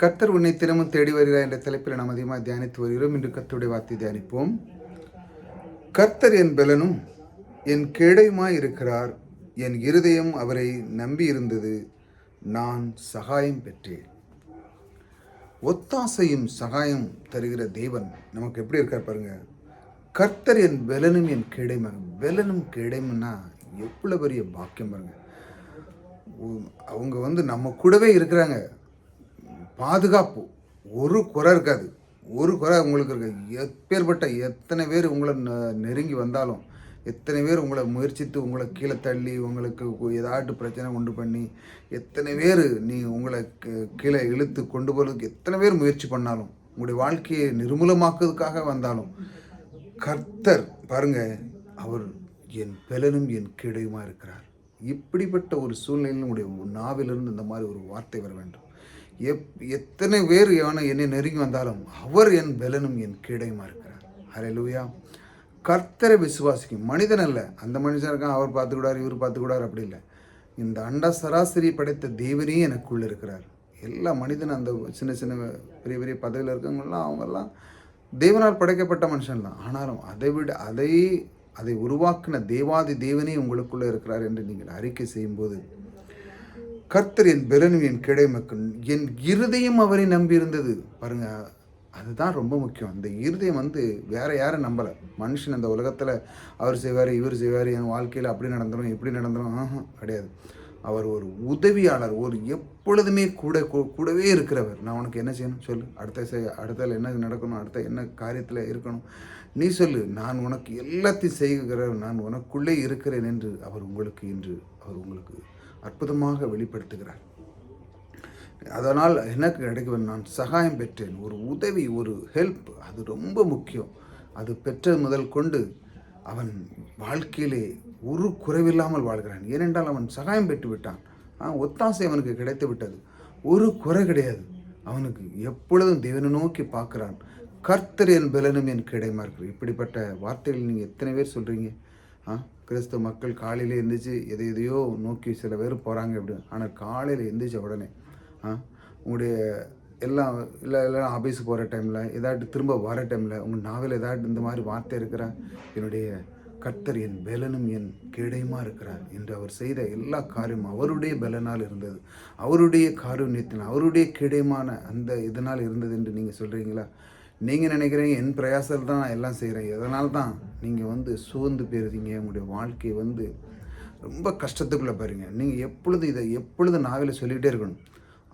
கர்த்தர் உன்னை தினமும் தேடி வருகிறார் என்ற தலைப்பில் நாம் அதிகமாக தியானித்து வருகிறோம். இன்று கத்தருடைய வார்த்தை தியானிப்போம். கர்த்தர் என் பலனும் என் கேடையுமாய் இருக்கிறார். என் இருதயம் அவரை நம்பி இருந்தது. நான் சகாயம் பெற்றேன். ஒத்தாசையும் சகாயம் தருகிற தேவன் நமக்கு எப்படி இருக்கார் பாருங்க. கர்த்தர் என் பலனும் என் கேடையும்? பலனும் கேடையும்னா எவ்வளோ பெரிய பாக்கியம் பாருங்க. அவங்க வந்து நம்ம கூடவே இருக்கிறாங்க. பாதுகாப்பு. ஒரு குறை இருக்காது. ஒரு குறை உங்களுக்கு இருக்காது எப்பேற்பட்ட எத்தனை பேர் உங்களை நெருங்கி வந்தாலும் எத்தனை பேர் உங்களை முயற்சித்து உங்களை கீழே தள்ளி உங்களுக்கு ஏதாட்டு பிரச்சனை உண்டு பண்ணி எத்தனை பேர் நீ உங்களை கீழே இழுத்து கொண்டு போகிறதுக்கு எத்தனை பேர் முயற்சி பண்ணாலும் உங்களுடைய வாழ்க்கையை நிர்மூலமாக்குறதுக்காக வந்தாலும் கர்த்தர் பாருங்க அவர் என் பெலனும் என் கீழையுமா இருக்கிறார். இப்படிப்பட்ட ஒரு சூழ்நிலையில் உங்களுடைய நாவிலிருந்து இந்த மாதிரி ஒரு வார்த்தை வர வேண்டும். எப் எத்தனை பேர் எவனை என்னை நெருங்கி வந்தாலும் அவர் என் பலனும் என் கீடையுமா இருக்கிறார் அரே லூயா கர்த்தரை விசுவாசிக்கும் மனிதன் அல்ல. அந்த மனுஷன் இருக்கான் அவர் பார்த்துக்கூடார் இவர் பார்த்துக்கூடார் அப்படி இல்லை. இந்த அண்டா சராசரி படைத்த தேவனே எனக்குள்ளே இருக்கிறார். எல்லா மனிதன் அந்த சின்ன சின்ன பெரிய பெரிய பதவியில் இருக்கவங்கெல்லாம் அவங்கெல்லாம் தேவனால் படைக்கப்பட்ட மனுஷன் தான். ஆனாலும் அதை விட அதை அதை உருவாக்கின தேவாதி தேவனே உங்களுக்குள்ளே இருக்கிறார் என்று நீங்கள் அறிக்கை செய்யும்போது கர்த்தர் என் பெலனும் என் கிடைமக்கும் என் இருதயம் அவரை நம்பியிருந்தது. பாருங்க அதுதான் ரொம்ப முக்கியம். இந்த இருதயம் வந்து வேற யாரும் நம்பலை. மனுஷன் இந்த உலகத்தில் அவர் செய்வார் இவர் செய்வார் என் வாழ்க்கையில் அப்படி நடந்துடும் இப்படி நடந்துடும் கிடையாது. அவர் ஒரு உதவியாளர் ஒரு எப்பொழுதுமே கூட கூடவே இருக்கிறவர். நான் உனக்கு என்ன செய்யணும் சொல்லு? அடுத்த செய் அடுத்தல என்ன நடக்கணும்? அடுத்த என்ன காரியத்தில் இருக்கணும்? நீ சொல்லு நான் உனக்கு எல்லாத்தையும் செய்கிறவர் நான் உனக்குள்ளே இருக்கிறேன் என்று அவர் உங்களுக்கு இன்று அவர் உங்களுக்கு அற்புதமாக வெளிப்படுத்துகிறார். அதனால் எனக்கு கிடைக்கும் நான் சகாயம் பெற்றேன். ஒரு உதவி ஒரு ஹெல்ப் அது ரொம்ப முக்கியம். அது பெற்ற முதல் கொண்டு அவன் வாழ்க்கையிலே ஒரு குறைவில்லாமல் வாழ்கிறான். ஏனென்றால் அவன் சகாயம் பெற்று விட்டான். ஒத்தாசை அவனுக்கு கிடைத்து விட்டது. ஒரு குறை கிடையாது. அவனுக்கு எப்பொழுதும் தேவனை நோக்கி பார்க்குறான். கர்த்தர் என் பலனும் என் கிடைமா இருக்கு இப்படிப்பட்ட வார்த்தைகள் நீங்கள் எத்தனை பேர் சொல்கிறீங்க கிறிஸ்தவ மக்கள் காலையில் எழுந்திரிச்சு எதை எதையோ நோக்கி சில பேர் போகிறாங்க அப்படி ஆனால் காலையில் எழுந்திரிச்ச உடனே ஆ? உங்களுடைய எல்லாம் இல்லை எல்லாம் ஆஃபீஸுக்கு போகிற டைமில் ஏதாட்டு திரும்ப வர டைமில் உங்கள் நாவல் ஏதாட்டு இந்த மாதிரி வார்த்தை இருக்கிற? என்னுடைய கர்த்தர் என் பலனும் என் கேடையுமா இருக்கிறார் என்று அவர் செய்த எல்லா காரியமும் அவருடைய பலனால் இருந்தது. அவருடைய காருண்யத்தினால் அவருடைய கேடயமான அந்த இதனால் இருந்தது என்று நீங்கள் சொல்கிறீங்களா நீங்கள் நினைக்கிறீங்க என் பிரயாசத்தில் தான் நான் எல்லாம் செய்கிறேன் இதனால தான்? நீங்கள் வந்து சோர்ந்து போயிருந்தீங்க உங்களுடைய வாழ்க்கையை வந்து ரொம்ப கஷ்டத்துக்குள்ளே பாருங்க நீங்கள் எப்பொழுது இதை எப்பொழுது நாவில் சொல்லிகிட்டே இருக்கணும்?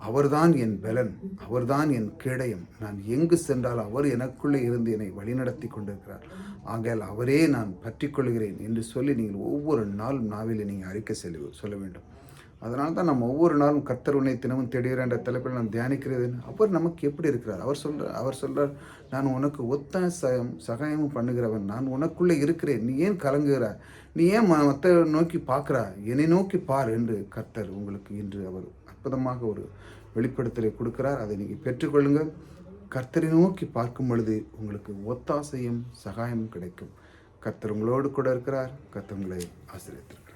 அவர்தான் என் பலன். அவர்தான் என் கேடயம். நான் எங்கு சென்றாலும் அவர் எனக்குள்ளே இருந்து என்னை வழிநடத்தி கொண்டிருக்கிறார். ஆகையால் அவரே நான் பற்றிக்கொள்கிறேன் என்று சொல்லி நீங்கள் ஒவ்வொரு நாளும் நாவிலே நீங்கள் அறிக்கை செல்ல சொல்ல வேண்டும். அதனால தான் நம்ம ஒவ்வொரு நாளும் கர்த்தர் உன்னை தினமும் தேடுகிற என்ற தலைப்பில் நான் தியானிக்கிறது அவர் நமக்கு எப்படி இருக்கிறார்? அவர் சொல்கிறார் அவர் சொல்கிறார் நான் உனக்கு ஒத்த சயம் சகாயமும் பண்ணுகிறவன். நான் உனக்குள்ளே இருக்கிறேன். நீ ஏன் கலங்குகிறாய் நீ ஏன் ம- நோக்கி பார்க்குறா? என்னை நோக்கி பார் என்று கர்த்தர் உங்களுக்கு இன்று அவர் அற்புதமாக ஒரு வெளிப்படுத்தலை கொடுக்கிறார். அதை நீங்கள் பெற்றுக்கொள்ளுங்கள் கர்த்தரை நோக்கி பார்க்கும் பொழுது உங்களுக்கு ஒத்தாசையும் சகாயமும் கிடைக்கும். கர்த்தர் உங்களோடு கூட இருக்கிறார். கர்த்தர் உங்களை ஆசிரியத்திருக்கிறார்